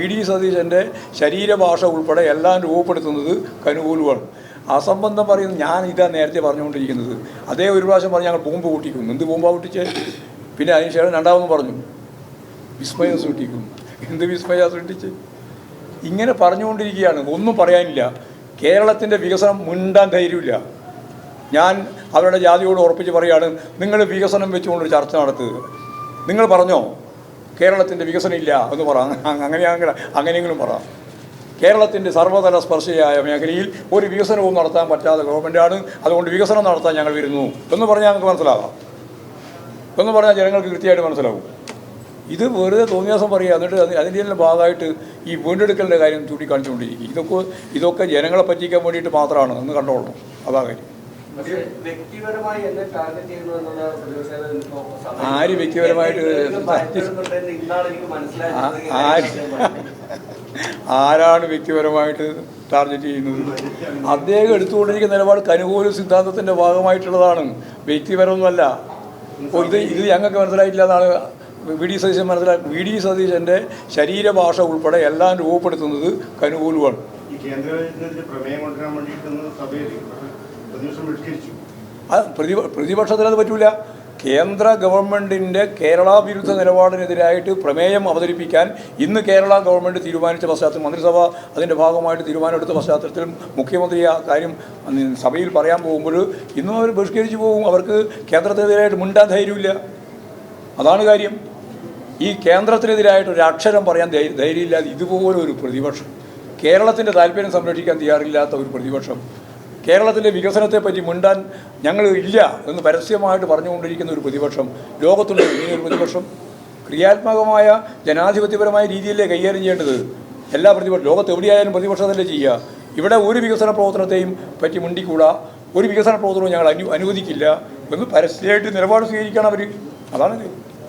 V D സതീശന്റെ ശരീരഭാഷ ഉൾപ്പെടെ എല്ലാം രൂപപ്പെടുത്തുന്നത് കനുകൂലുവാണ്. അസംബന്ധം പറയുന്നത് ഞാൻ ഇതാ നേരത്തെ പറഞ്ഞുകൊണ്ടിരിക്കുന്നത്. അതേ ഒരു പ്രാവശ്യം പറഞ്ഞ് ഞങ്ങൾ ബോംബ് പൊട്ടിക്കും എന്ത് ബോംബാ പൊട്ടിച്ചേ? പിന്നെ അതിനുശേഷം രണ്ടാമതും പറഞ്ഞു. വിസ്മയം സൃഷ്ടിക്കും എന്ത് വിസ്മയ സൃഷ്ടിച്ച്? ഇങ്ങനെ പറഞ്ഞുകൊണ്ടിരിക്കുകയാണ്. ഒന്നും പറയാനില്ല. കേരളത്തിന്റെ വികസനം മുണ്ടാൻ ധൈര്യമില്ല. ഞാൻ അവരുടെ ജാതിയോട് ഉറപ്പിച്ച് പറയുകയാണ് നിങ്ങൾ വികസനം വെച്ചുകൊണ്ടൊരു ചർച്ച നടത്തുക. നിങ്ങൾ പറഞ്ഞോ? കേരളത്തിന്റെ വികസനം ഇല്ല എന്ന് പറ. അങ്ങനെയാണെങ്കിൽ അങ്ങനെയെങ്കിലും പറ. കേരളത്തിന്റെ സർവതല സ്പർശിയായ മേഖലയിൽ ഒരു വികസനവും നടത്താൻ പറ്റാത്ത ഗവൺമെന്റാണ് അതുകൊണ്ട് വികസനം നടത്താൻ ഞങ്ങൾ വരുന്നു. എന്ന് പറഞ്ഞാൽ ഞങ്ങൾക്ക് മനസ്സിലാകാം എന്ന് പറഞ്ഞാൽ ജനങ്ങൾക്ക് കൃത്യമായിട്ട് മനസ്സിലാവും. ഇത് വെറുതെ തോന്നിയാസം പറയുക. എന്നിട്ട് അത് അതിന്റെ എല്ലാം ഭാഗമായിട്ട് ഈ വീണ്ടെടുക്കലിന്റെ കാര്യം ചൂണ്ടിക്കാണിച്ചുകൊണ്ടിരിക്കും ഇതൊക്കെ ഇതൊക്കെ ജനങ്ങളെ പറ്റിക്കാൻ വേണ്ടിയിട്ട് മാത്രമാണ് എന്ന് കണ്ടോളണം. അതാ കാര്യം. ആര് വ്യക്തിപരമായിട്ട് ആരാണ് വ്യക്തിപരമായിട്ട് ടാർഗറ്റ് ചെയ്യുന്നത്? അദ്ദേഹം എടുത്തുകൊണ്ടിരിക്കുന്ന നിലപാട് കനുകൂല സിദ്ധാന്തത്തിന്റെ ഭാഗമായിട്ടുള്ളതാണ്. വ്യക്തിപരമൊന്നുമല്ല. ഇത് ഇത് ഞങ്ങൾക്ക് മനസ്സിലായിട്ടില്ല എന്നാണ് വി ഡി സതീശൻ മനസ്സിലാക്കി വി ഡി സതീശന്റെ ശരീരഭാഷ ഉൾപ്പെടെ എല്ലാം രൂപപ്പെടുത്തുന്നത് കനുകൂലമാണ് പ്രതി അത് പറ്റൂല. കേന്ദ്ര ഗവൺമെന്റിന്റെ കേരള വിരുദ്ധ നിലപാടിനെതിരായിട്ട് പ്രമേയം അവതരിപ്പിക്കാൻ ഇന്ന് കേരള ഗവൺമെന്റ് തീരുമാനിച്ച പശ്ചാത്തലം മന്ത്രിസഭ അതിന്റെ ഭാഗമായിട്ട് തീരുമാനമെടുത്ത പശ്ചാത്തലത്തിൽ മുഖ്യമന്ത്രി ആ കാര്യം സഭയിൽ പറയാൻ പോകുമ്പോൾ ഇന്നും അവർ ബഹിഷ്കരിച്ചു പോകും. അവർക്ക് കേന്ദ്രത്തിനെതിരായിട്ട് മിണ്ടാൻ ധൈര്യമില്ല. അതാണ് കാര്യം. ഈ കേന്ദ്രത്തിനെതിരായിട്ട് ഒരു അക്ഷരം പറയാൻ ധൈര്യമില്ലാതെ ഇതുപോലെ ഒരു പ്രതിപക്ഷം കേരളത്തിന്റെ താല്പര്യം സംരക്ഷിക്കാൻ തയ്യാറില്ലാത്ത ഒരു പ്രതിപക്ഷം കേരളത്തിന്റെ വികസനത്തെപ്പറ്റി മുണ്ടാൻ ഞങ്ങൾ ഇല്ല എന്ന് പരസ്യമായിട്ട് പറഞ്ഞുകൊണ്ടിരിക്കുന്ന ഒരു പ്രതിപക്ഷം ലോകത്തുള്ള ഇങ്ങനെ ഒരു പ്രതിപക്ഷം ക്രിയാത്മകമായ ജനാധിപത്യപരമായ രീതിയിലേ കൈകാര്യം ചെയ്യേണ്ടത്? എല്ലാ പ്രതിപക്ഷം ലോകത്ത് എവിടെയായാലും പ്രതിപക്ഷം തന്നെ ചെയ്യുക. ഇവിടെ ഒരു വികസന പ്രവർത്തനത്തെയും പറ്റി മുണ്ടിക്കൂടാ. ഒരു വികസന പ്രവർത്തനവും ഞങ്ങൾ അനു അനുവദിക്കില്ല എന്ന് പരസ്യമായിട്ട് നിലപാട് സ്വീകരിക്കണം അവർ അതാണ്.